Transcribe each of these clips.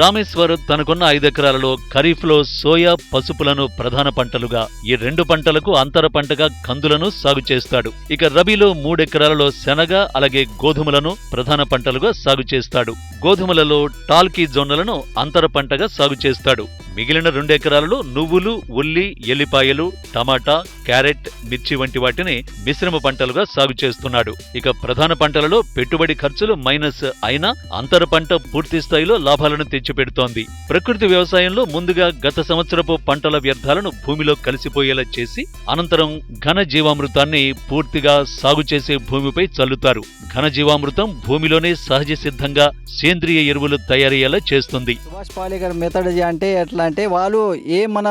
రామేశ్వర్ తనకున్న ఐదెకరాలలో ఖరీఫ్లో సోయా పసుపులను ప్రధాన పంటలుగా ఈ రెండు పంటలకు అంతర పంటగా కందులను సాగు చేస్తాడు. ఇక రబీలో మూడెకరాలలో శనగ అలాగే గోధుమలను ప్రధాన పంటలుగా సాగు చేస్తాడు. గోధుమలలో టాల్కీ జొన్నలను అంతర పంటగా సాగు చేస్తాడు. మిగిలిన రెండెకరాలలో నువ్వులు ఉల్లి ఎల్లిపాయలు టమాటా క్యారెట్ మిర్చి వంటి వాటిని మిశ్రమ పంటలుగా సాగు చేస్తున్నాడు. ఇక ప్రధాన పంటలలో పెట్టుబడి ఖర్చులు మైనస్ అయినా అంతర పంట పూర్తి స్థాయిలో లాభాలను తెచ్చిపెడుతోంది. ప్రకృతి వ్యవసాయంలో ముందుగా గత సంవత్సరపు పంటల వ్యర్థాలను భూమిలో కలిసిపోయేలా చేసి అనంతరం ఘన జీవామృతాన్ని పూర్తిగా సాగు చేసే భూమిపై చల్లుతారు. ఘన జీవామృతం భూమిలోనే సహజ సిద్ధంగా సేంద్రియ ఎరువులు తయారయ్యేలా చేస్తుంది. సుభాష్ పాలేకర్ మెథడజీ అంటే ఎట్లా అంటే వాళ్ళు ఏ మన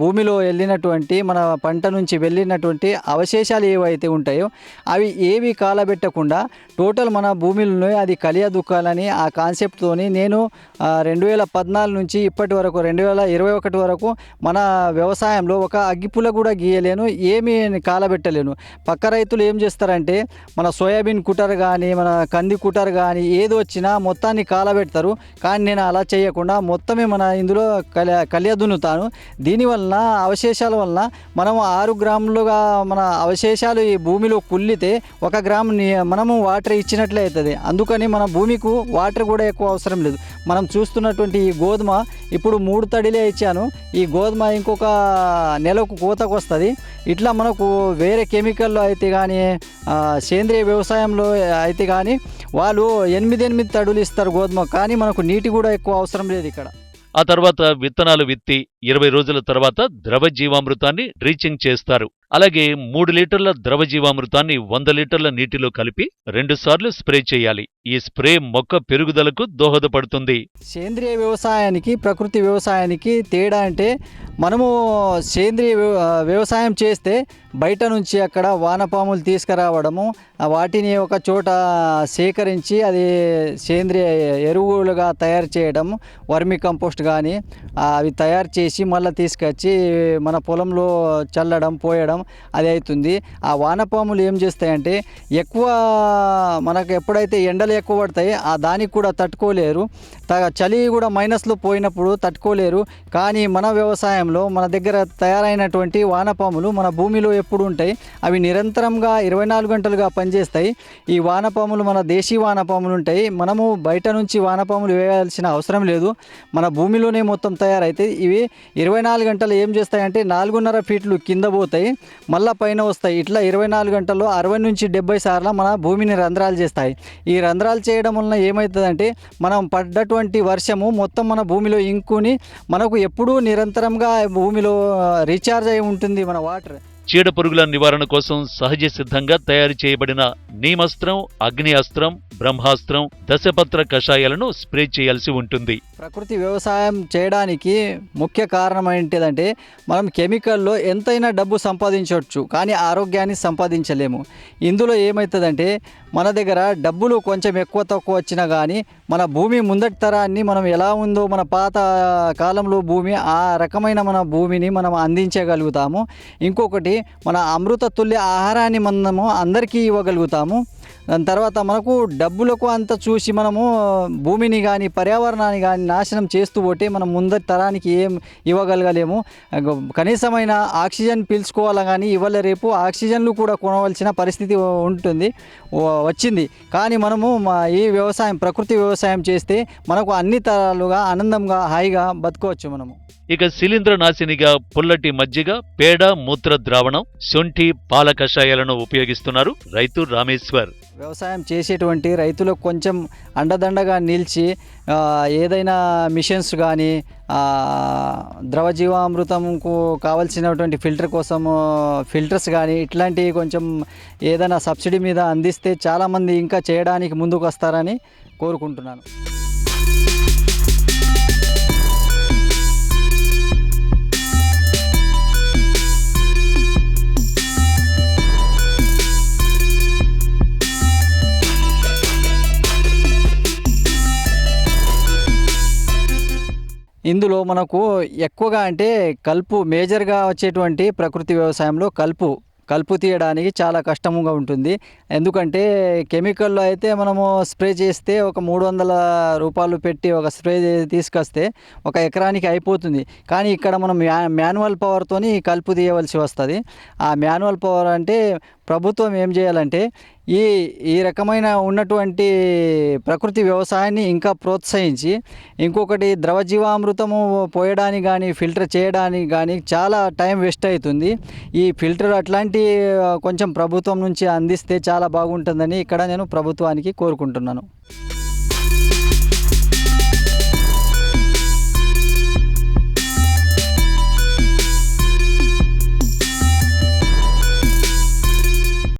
భూమిలో వెళ్ళినటువంటి మన పంట నుంచి వెళ్ళినటువంటి అవశేషాలు ఏవైతే ఉంటాయో అవి ఏవి కాలబెట్టకుండా టోటల్ మన భూమిలో అది కలియ దుక్కాలని ఆ కాన్సెప్ట్తోని నేను రెండు వేల పద్నాలుగు నుంచి ఇప్పటి వరకు రెండు వేల ఇరవై ఒకటి వరకు మన వ్యవసాయంలో ఒక అగ్గిపుల కూడా గీయలేను ఏమీ కాలబెట్టలేను. పక్క రైతులు ఏం చేస్తారంటే మన సోయాబీన్ కుటర్ కానీ మన కంది కుటర్ కానీ ఏది వచ్చినా మొత్తాన్ని కాలబెడతారు. కానీ నేను అలా చేయకుండా మొత్తమే మన ఇందులో కలి కలియ దీనివలన అవశేషాల వలన మనం ఆరు గ్రాములుగా మన అవశేషాలు ఈ భూమిలో కుల్లితే ఒక గ్రాము మనము వాటర్ ఇచ్చినట్లే అవుతుంది అందుకని మన భూమికి వాటర్ కూడా ఎక్కువ అవసరం లేదు. మనం చూస్తున్నటువంటి ఈ గోధుమ ఇప్పుడు మూడు తడిలే ఇచ్చాను. ఈ గోధుమ ఇంకొక నెలకు కోతకు వస్తుంది. ఇట్లా మనకు వేరే కెమికల్లో అయితే కానీ సేంద్రియ వ్యవసాయంలో అయితే కానీ వాళ్ళు ఎనిమిది ఎనిమిది తడులు ఇస్తారు గోధుమ. కానీ మనకు నీటి కూడా ఎక్కువ అవసరం లేదు ఇక్కడ. ఆ తర్వాత విత్తనాలు విత్తి ఇరవై రోజుల తర్వాత ద్రవ జీవామృతాన్ని చేస్తారు. అలాగే మూడు లీటర్ల ద్రవ జీవామృతాన్ని వంద లీటర్ల నీటిలో కలిపి రెండుసార్లు స్ప్రే చేయాలి. ఈ స్ప్రే మొక్క పెరుగుదలకు దోహదపడుతుంది. సేంద్రియ వ్యవసాయానికి ప్రకృతి వ్యవసాయానికి తేడా అంటే మనము సేంద్రియ వ్యవసాయం చేస్తే బయట నుంచి అక్కడ వానపాములు తీసుకురావడము వాటిని ఒక చోట సేకరించి అది సేంద్రియ ఎరువులుగా తయారు చేయడం వర్మి కంపోస్ట్ కానీ అవి తయారు చేసి మళ్ళీ తీసుకొచ్చి మన పొలంలో చల్లడం పోయడం అది అవుతుంది ఆ వానపాములు ఏం చేస్తాయంటే ఎక్కువ మనకు ఎప్పుడైతే ఎండలు ఎక్కువ పడతాయి ఆ దానికి కూడా తట్టుకోలేరు. చలి కూడా మైనస్లో పోయినప్పుడు తట్టుకోలేరు. కానీ మన వ్యవసాయం వ్యవసాయంలో మన దగ్గర తయారైనటువంటి వానపాములు మన భూమిలో ఎప్పుడు ఉంటాయి అవి నిరంతరంగా ఇరవై నాలుగు గంటలుగా పనిచేస్తాయి. ఈ వానపాములు మన దేశీ వానపాములు ఉంటాయి మనము బయట నుంచి వానపాములు వేయాల్సిన అవసరం లేదు. మన భూమిలోనే మొత్తం తయారైతాయి. ఇవి ఇరవై నాలుగు గంటలు ఏం చేస్తాయంటే నాలుగున్నర ఫీట్లు కింద పోతాయి. మళ్ళా పైన వస్తాయి. ఇట్లా ఇరవై నాలుగు గంటల్లో అరవై నుంచి డెబ్బై సార్లు మన భూమిని రంధ్రాలు చేస్తాయి. ఈ రంధ్రాలు చేయడం వలన ఏమవుతుందంటే మనం పడ్డటువంటి వర్షము మొత్తం మన భూమిలో ఇంకుని మనకు ఎప్పుడూ నిరంతరంగా భూమిలో రీఛార్జ్ అయి ఉంటుంది మన వాటర్. చీడ పురుగుల నివారణ కోసం సహజ సిద్ధంగా తయారు చేయబడిన నీమస్త్రం అగ్ని అస్త్రం బ్రహ్మాస్త్రం దశపత్ర కషాయాలను స్ప్రే చేయాల్సి ఉంటుంది. ప్రకృతి వ్యవసాయం చేయడానికి ముఖ్య కారణం ఏంటిదంటే మనం కెమికల్లో ఎంతైనా డబ్బు సంపాదించవచ్చు కానీ ఆరోగ్యాన్ని సంపాదించలేము. ఇందులో ఏమవుతుందంటే మన దగ్గర డబ్బులు కొంచెం ఎక్కువ తక్కువ వచ్చినా కానీ మన భూమి ముందటి తరాన్ని మనం ఎలా ఉందో మన పాత కాలంలో భూమి ఆ రకమైన మన భూమిని మనం అందించగలుగుతాము. ఇంకొకటి మన అమృత తుల్య ఆహారాన్ని మనము అందరికీ ఇవ్వగలుగుతాము. దాని తర్వాత మనకు డబ్బులకు అంత చూసి మనము భూమిని కానీ పర్యావరణాన్ని కానీ నాశనం చేస్తూ పోతే మనం ముందరి తరానికి ఏం ఇవ్వగలగలేము. కనీసమైన ఆక్సిజన్ పీల్చుకోవాలా కానీ ఇవాళ రేపు ఆక్సిజన్లు కూడా కొనవలసిన పరిస్థితి ఉంటుంది వచ్చింది. కానీ మనము ఈ వ్యవసాయం ప్రకృతి వ్యవసాయం చేస్తే మనకు అన్ని తరాలుగా ఆనందంగా హాయిగా బతుకోవచ్చు మనము. ఇక శిలీంద్ర నాశినిగా పుల్లటి మజ్జిగ పేడ మూత్ర ద్రావణం శొంఠి పాల కషాయాలను ఉపయోగిస్తున్నారు రైతు రామేశ్వర్. వ్యవసాయం చేసేటువంటి రైతులకు కొంచెం అండదండగా నిలిచి ఏదైనా మిషన్స్ కానీ ద్రవ జీవామృతంకు కావాల్సినటువంటి ఫిల్టర్ కోసం ఫిల్టర్స్ కానీ ఇట్లాంటివి కొంచెం ఏదైనా సబ్సిడీ మీద అందిస్తే చాలామంది ఇంకా చేయడానికి ముందుకు వస్తారని కోరుకుంటున్నాను. ఇందులో మనకు ఎక్కువగా అంటే కలుపు మేజర్గా వచ్చేటువంటి ప్రకృతి వ్యవసాయంలో కలుపు కలుపు తీయడానికి చాలా కష్టముగా ఉంటుంది. ఎందుకంటే కెమికల్లో అయితే మనము స్ప్రే చేస్తే ఒక మూడు వందల రూపాయలు పెట్టి ఒక స్ప్రే తీసుకొస్తే ఒక ఎకరానికి అయిపోతుంది. కానీ ఇక్కడ మనం మ్యా మాన్యువల్ పవర్తోని కలుపు తీయవలసి వస్తుంది. ఆ మాన్యువల్ పవర్ అంటే ప్రభుత్వం ఏం చేయాలంటే ఈ ఈ రకమైన ఉన్నటువంటి ప్రకృతి వ్యవసాయాన్ని ఇంకా ప్రోత్సహించి ఇంకొకటి ద్రవజీవామృతము పోయడానికి కానీ ఫిల్టర్ చేయడానికి కానీ చాలా టైం వేస్ట్ అవుతుంది. ఈ ఫిల్టర్ అట్లాంటి కొంచెం ప్రభుత్వం నుంచి అందిస్తే చాలా బాగుంటుందని ఇక్కడ నేను ప్రభుత్వానికి కోరుకుంటున్నాను.